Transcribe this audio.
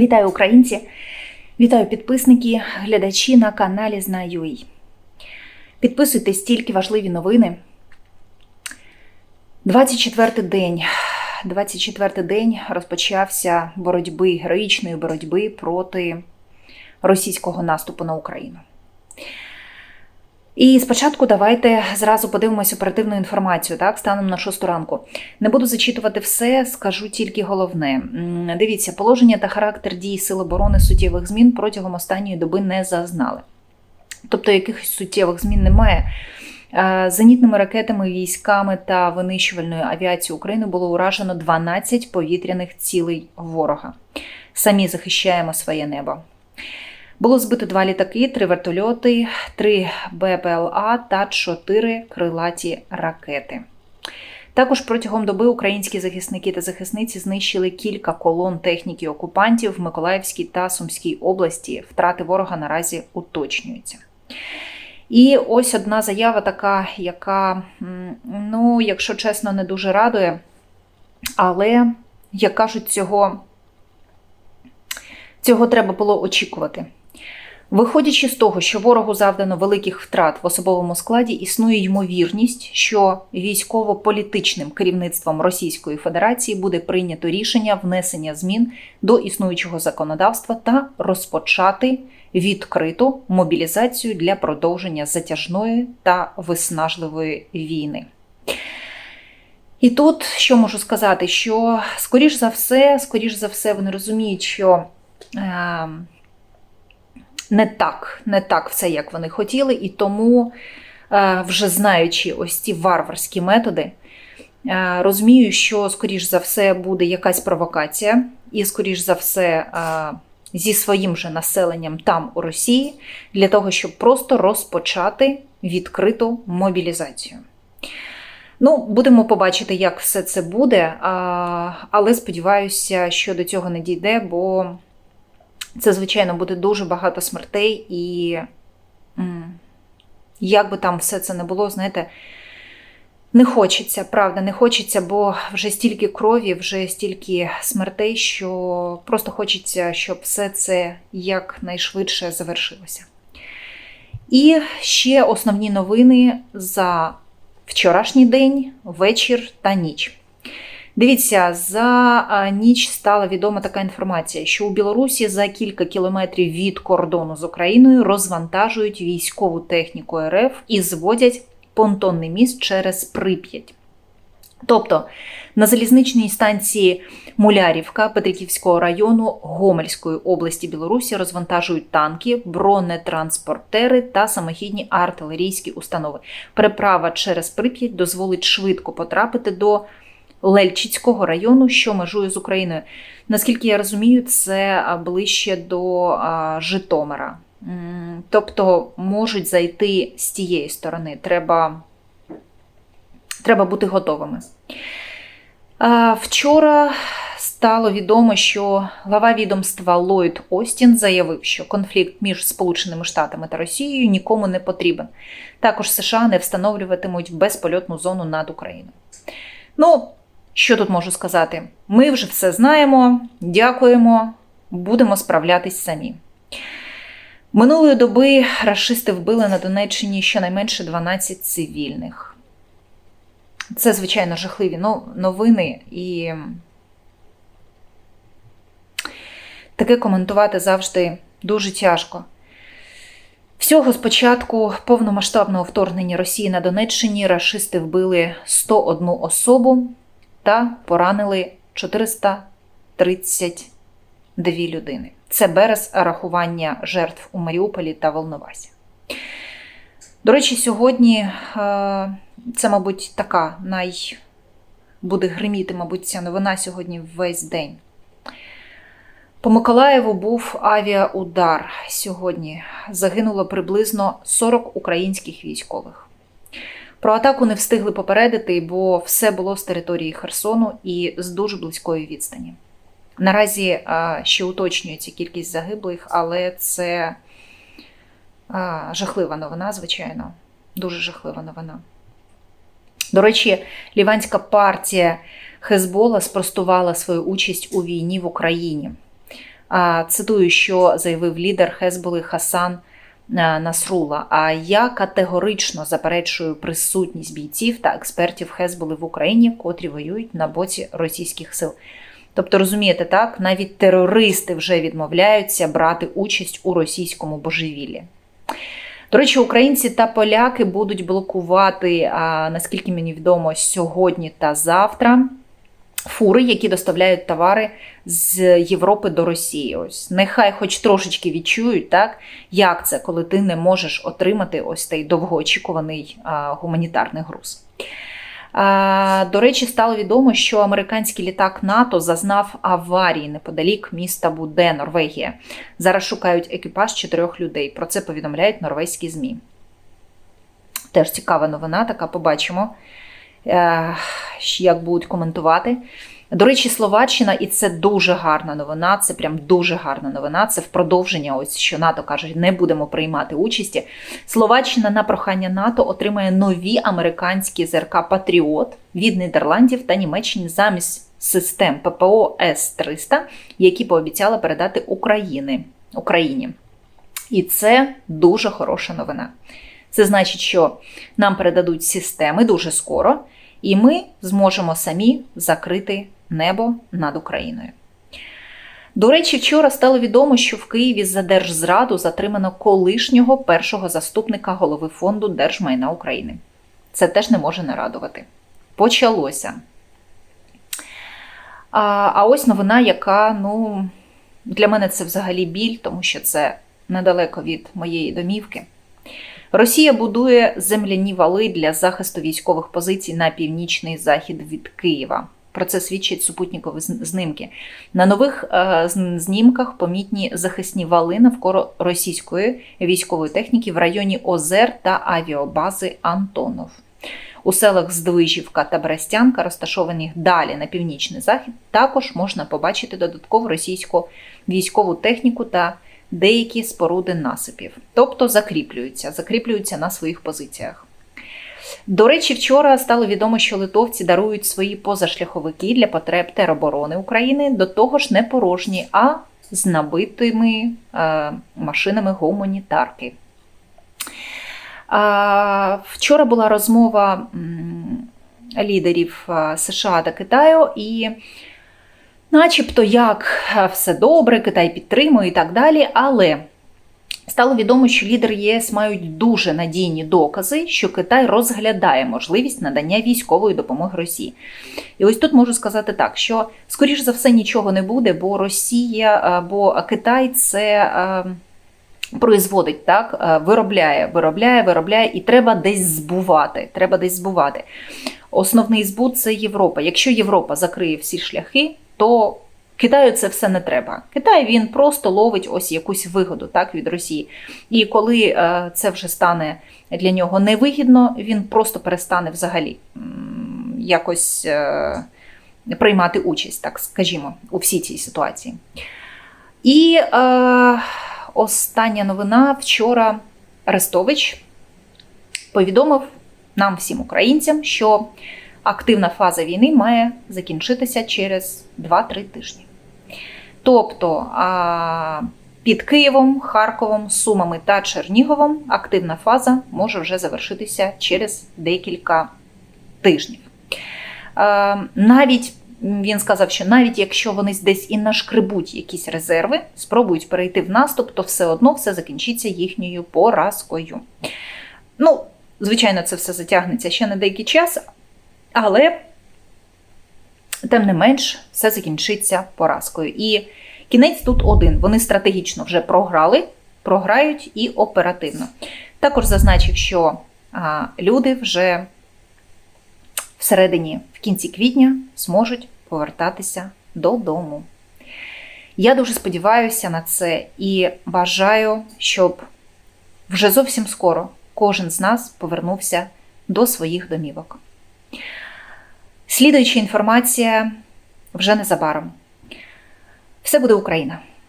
Вітаю українці! Вітаю підписники, глядачі на каналі Знаю.ua. Підписуйтесь тільки важливі новини. 24 день. 24 день розпочався боротьби, героїчної боротьби проти російського наступу на Україну. І спочатку давайте зразу подивимося оперативну інформацію, так, станом на 6 ранку. Не буду зачитувати все, скажу тільки головне. Дивіться, положення та характер дій Сил оборони суттєвих змін протягом останньої доби не зазнали. Тобто якихось суттєвих змін немає. Е, Зенітними ракетами, військами та винищувальною авіацією України було уражено 12 повітряних цілей ворога. Самі захищаємо своє небо. Було збито два літаки, три вертольоти, три БПЛА та чотири крилаті ракети. Також протягом доби українські захисники та захисниці знищили кілька колон техніки окупантів в Миколаївській та Сумській області. Втрати ворога наразі уточнюються. І ось одна заява така, яка, ну, якщо чесно, не дуже радує, але, як кажуть, цього, цього треба було очікувати. Виходячи з того, що ворогу завдано великих втрат в особовому складі, існує ймовірність, що військово-політичним керівництвом Російської Федерації буде прийнято рішення внесення змін до існуючого законодавства та розпочати відкриту мобілізацію для продовження затяжної та виснажливої війни. І тут що можу сказати, що скоріш за все, скоріш за все, вони розуміють, що. Е- не так, не так все, як вони хотіли, і тому, е, вже знаючи ось ці варварські методи, е, розумію, що, скоріш за все, буде якась провокація, і, скоріш за все, е, зі своїм же населенням там у Росії, для того, щоб просто розпочати відкриту мобілізацію. Ну, будемо побачити, як все це буде, але сподіваюся, що до цього не дійде, бо. Це, звичайно, буде дуже багато смертей, і як би там все це не було, знаєте, не хочеться, правда, не хочеться, бо вже стільки крові, вже стільки смертей, що просто хочеться, щоб все це якнайшвидше завершилося. І ще основні новини за вчорашній день, вечір та ніч. Дивіться, за ніч стала відома така інформація, що у Білорусі за кілька кілометрів від кордону з Україною розвантажують військову техніку РФ і зводять понтонний міст через Прип'ять. Тобто на залізничній станції Мулярівка Петриківського району Гомельської області Білорусі розвантажують танки, бронетранспортери та самохідні артилерійські установи. Переправа через Прип'ять дозволить швидко потрапити до Лельчицького району, що межує з Україною. Наскільки я розумію, це ближче до Житомира. Тобто можуть зайти з тієї сторони. Треба, Треба бути готовими. Вчора стало відомо, що глава відомства Ллойд Остін заявив, що конфлікт між Сполученими Штатами та Росією нікому не потрібен. Також США не встановлюватимуть безпольотну зону над Україною. Ну, що тут можу сказати? Ми вже все знаємо, дякуємо, будемо справлятись самі. Минулої доби рашисти вбили на Донеччині щонайменше 12 цивільних. Це, звичайно, жахливі новини, і таке коментувати завжди дуже тяжко. Всього з початку повномасштабного вторгнення Росії на Донеччині рашисти вбили 101 особу та поранили 432 людини. Це берез рахування жертв у Маріуполі та Волновасі. До речі, сьогодні е, це, мабуть, така най буде гриміти, мабуть, ця новина сьогодні весь день. По Миколаєву був авіаудар сьогодні. Загинуло приблизно 40 українських військових. Про атаку не встигли попередити, бо все було з території Херсону і з дуже близької відстані. Наразі ще уточнюється кількість загиблих, але це жахлива новина, звичайно. Дуже жахлива новина. До речі, ліванська партія Хезбола спростувала свою участь у війні в Україні. Цитую, що заявив лідер Хезболи Хасан Насрула. А я категорично заперечую присутність бійців та експертів Хезболи в Україні, котрі воюють на боці російських сил. Тобто, розумієте, так, навіть терористи вже відмовляються брати участь у російському божевіллі. До речі, українці та поляки будуть блокувати, а, наскільки мені відомо, сьогодні та завтра фури, які доставляють товари з Європи до Росії. Ось нехай хоч трошечки відчують, так, як це, коли ти не можеш отримати ось цей довгоочікуваний а, гуманітарний груз. До речі, стало відомо, що американський літак НАТО зазнав аварії неподалік міста Буде, Норвегія. Зараз шукають екіпаж чотирьох людей. Про це повідомляють норвезькі ЗМІ. Теж цікава новина, така побачимо, як будуть коментувати. До речі, Словаччина, і це дуже гарна новина. Це прям дуже гарна новина. Це в продовження, ось що НАТО каже, не будемо приймати участі. Словаччина на прохання НАТО отримає нові американські ЗРК Патріот від Нідерландів та Німеччини замість систем ППО С-300, які пообіцяла передати Україні. Україні. І це дуже хороша новина. Це значить, що нам передадуть системи дуже скоро, і ми зможемо самі закрити небо над Україною. До речі, вчора стало відомо, що в Києві за держзраду затримано колишнього першого заступника голови фонду держмайна України. Це теж не може не радувати. Почалося. А а ось новина, яка, ну, для мене це взагалі біль, тому що це недалеко від моєї домівки. Росія будує земляні вали для захисту військових позицій на північний захід від Києва. Про це свідчать супутникові знимки. На нових е, знімках помітні захисні вали навколо російської військової техніки в районі Озер та авіабази Антонов. У селах Здвижівка та Брестянка, розташованих далі на північний захід, також можна побачити додаткову російську військову техніку та деякі споруди насипів, тобто закріплюються, закріплюються на своїх позиціях. До речі, вчора стало відомо, що литовці дарують свої позашляховики для потреб тероборони України до того ж не порожні, а з набитими е, машинами гуманітарки. Е, вчора була розмова лідерів е, США та Китаю, і, начебто, як е, все добре, Китай підтримує і так далі, але Стало відомо, що лідери ЄС мають дуже надійні докази, що Китай розглядає можливість надання військової допомоги Росії. І ось тут можу сказати так, що, скоріш за все, нічого не буде, бо Росія, бо Китай це. Производить так, виробляє, виробляє, виробляє, і треба десь збувати. Треба десь збувати. Основний збут це Європа. Якщо Європа закриє всі шляхи, то Китаю це все не треба. Китай він просто ловить ось якусь вигоду так, від Росії. І коли е, це вже стане для нього невигідно, він просто перестане взагалі якось е, приймати участь, так скажімо, у всій цій ситуації. І е, остання новина вчора Арестович повідомив нам, всім українцям, що активна фаза війни має закінчитися через 2-3 тижні. Тобто під Києвом, Харковом, Сумами та Черніговом активна фаза може вже завершитися через декілька тижнів. Навіть він сказав, що навіть якщо вони десь і нашкребуть якісь резерви, спробують перейти в наступ, то все одно все закінчиться їхньою поразкою. Ну, звичайно, це все затягнеться ще на деякий час, але Тим не менш, все закінчиться поразкою. І кінець тут один. Вони стратегічно вже програли, програють і оперативно. Також зазначив, що а, люди вже всередині, в кінці квітня, зможуть повертатися додому. Я дуже сподіваюся на це і бажаю, щоб вже зовсім скоро кожен з нас повернувся до своїх домівок. Слідуюча інформація вже незабаром. Все буде Україна!